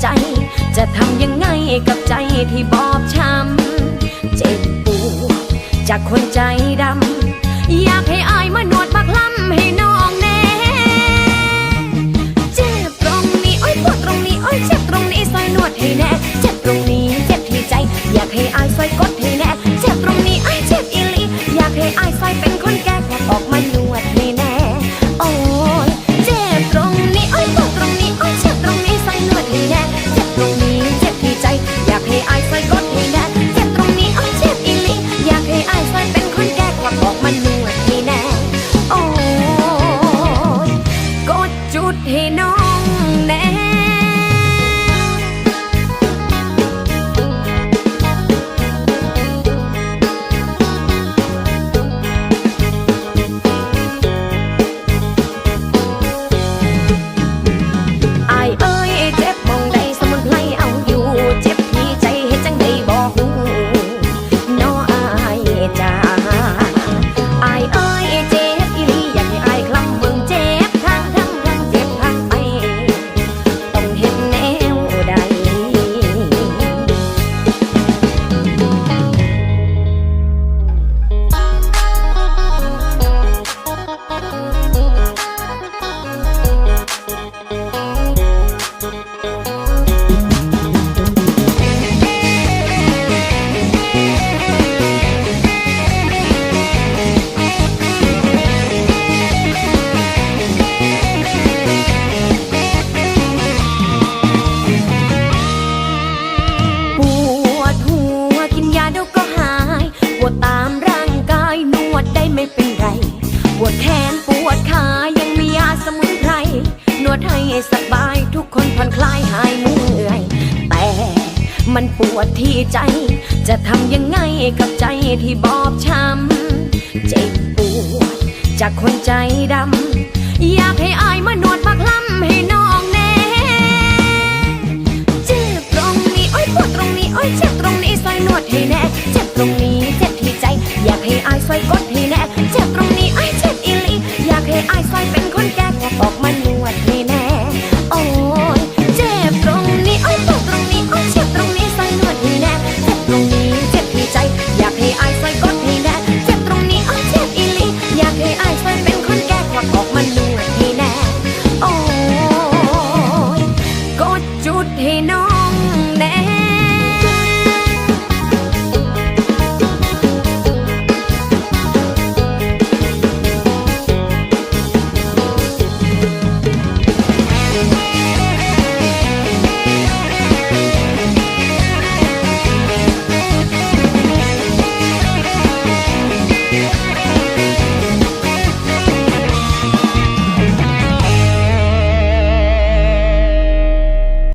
ใจ จะทำยังไงกับใจที่บอบช้ำเจ็บปวดจากคนใจดำ Hey, no. นปวดขายังมียาสมุนไพรนวดให้สบายทุกคนผ่อนคลายหายเมื่อย แต่มันปวดที่ใจ จะทำยังไงกับใจที่บอบช้ำเจ็บปวดจากคนใจดำอยากให้อายมานวดมักล้ำให้น้องแน่เจ็บตรงนี้ โอ้ยปวดตรงนี้ โอ้ยเจ็บตรงนี้ซอยนวดให้แน่ เจ็บตรงนี้